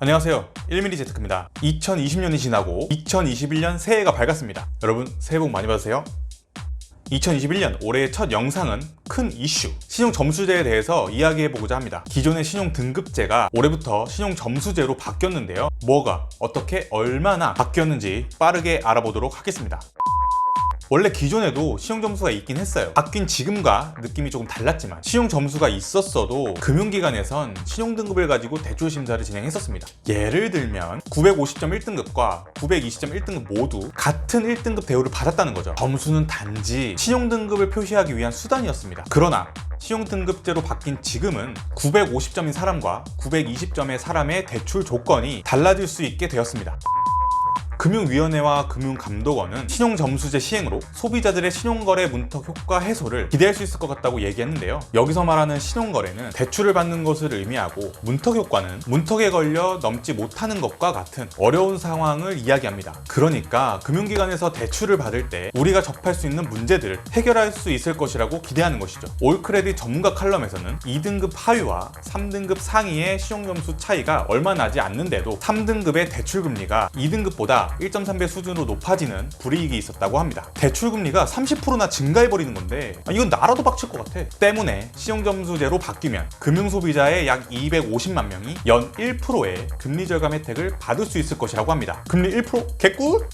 안녕하세요. 1mm 제트크입니다. 2020년이 지나고 2021년 새해가 밝았습니다. 여러분 새해 복 많이 받으세요. 2021년 올해의 첫 영상은 큰 이슈 신용 점수제에 대해서 이야기해보고자 합니다. 기존의 신용 등급제가 올해부터 신용 점수제로 바뀌었는데요. 뭐가 어떻게 얼마나 바뀌었는지 빠르게 알아보도록 하겠습니다 원래 기존에도 시용 점수가 있긴 했어요. 바뀐 지금과 느낌이 조금 달랐지만 시용 점수가 있었어도 금융기관에선 신용 등급을 가지고 대출 심사를 진행했었습니다. 예를 들면 950점 1등급과 920점 1등급 모두 같은 1등급 대우를 받았다는 거죠. 점수는 단지 신용 등급을 표시하기 위한 수단이었습니다. 그러나 신용 등급제로 바뀐 지금은 950점인 사람과 920점의 사람의 대출 조건이 달라질 수 있게 되었습니다. 금융위원회와 금융감독원은 신용점수제 시행으로 소비자들의 신용거래 문턱 효과 해소를 기대할 수 있을 것 같다고 얘기했는데요. 여기서 말하는 신용거래는 대출을 받는 것을 의미하고 문턱 효과는 문턱에 걸려 넘지 못하는 것과 같은 어려운 상황을 이야기합니다. 그러니까 금융기관에서 대출을 받을 때 우리가 접할 수 있는 문제들을 해결할 수 있을 것이라고 기대하는 것이죠. 올크레딧 전문가 칼럼에서는 2등급 하위와 3등급 상위의 신용점수 차이가 얼마 나지 않는데도 3등급의 대출금리가 2등급보다 1.3배 수준으로 높아지는 불이익이 있었다고 합니다. 대출 금리가 30%나 증가해버리는 건데 아, 이건 나라도 빡칠 것 같아. 때문에 신용점수제로 바뀌면 금융소비자의 약 250만 명이 연 1%의 금리 절감 혜택을 받을 수 있을 것이라고 합니다. 금리 1%? 개꿀?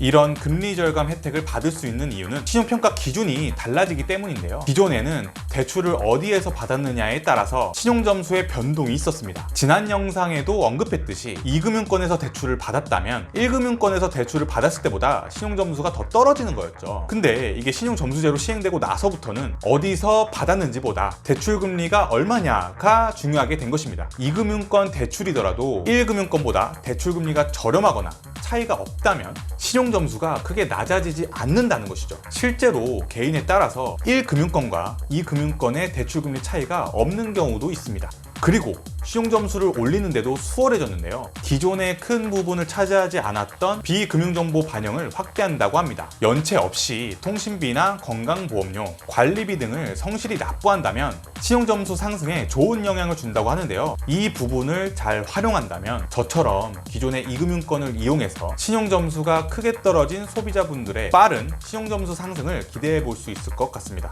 이런 금리 절감 혜택을 받을 수 있는 이유는 신용평가 기준이 달라지기 때문인데요. 기존에는 대출을 어디에서 받았느냐에 따라서 신용점수의 변동이 있었습니다. 지난 영상에도 언급했듯이 2금융권에서 대출을 받았다면 1금융권에서 대출을 받았을 때보다 신용점수가 더 떨어지는 거였죠. 근데 이게 신용점수제로 시행되고 나서부터는 어디서 받았는지보다 대출금리가 얼마냐가 중요하게 된 것입니다. 2금융권 대출이더라도 1금융권보다 대출금리가 저렴하거나 차이가 없다면 신용 점수가 크게 낮아지지 않는다는 것이죠. 실제로 개인에 따라서 1금융권과 2금융권의 대출금리 차이가 없는 경우도 있습니다. 그리고 시용 점수를 올리는데도 수월해졌는데요. 기존의 큰 부분을 차지하지 않았던 비금융정보 반영을 확대한다고 합니다. 연체 없이 통신비나 건강보험료, 관리비 등을 성실히 납부한다면 신용 점수 상승에 좋은 영향을 준다고 하는데요. 이 부분을 잘 활용한다면 저처럼 기존의 이금융권을 이용해서 신용 점수가 크게 떨어진 소비자분들의 빠른 신용 점수 상승을 기대해 볼 수 있을 것 같습니다.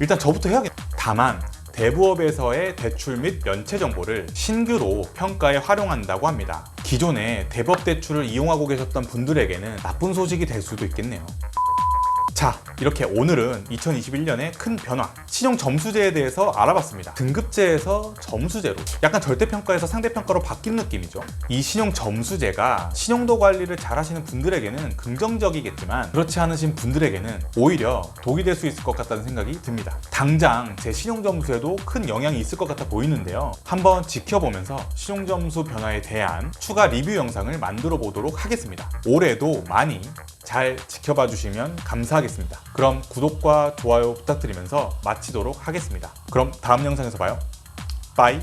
일단 저부터 해야겠다. 다만 대부업에서의 대출 및 면체 정보를 신규로 평가에 활용한다고 합니다. 기존에 대법 대출을 이용하고 계셨던 분들에게는 나쁜 소식이 될 수도 있겠네요. 자, 이렇게 오늘은 2021년의 큰 변화, 신용 점수제에 대해서 알아봤습니다. 등급제에서 점수제로, 약간 절대평가에서 상대평가로 바뀐 느낌이죠. 이 신용 점수제가 신용도 관리를 잘 하시는 분들에게는 긍정적이겠지만, 그렇지 않으신 분들에게는 오히려 독이 될 수 있을 것 같다는 생각이 듭니다. 당장 제 신용 점수에도 큰 영향이 있을 것 같아 보이는데요. 한번 지켜보면서 신용 점수 변화에 대한 추가 리뷰 영상을 만들어 보도록 하겠습니다. 올해도 많이 잘 지켜봐 주시면 감사하겠습니다. 그럼 구독과 좋아요 부탁드리면서 마치도록 하겠습니다. 그럼 다음 영상에서 봐요. 빠이.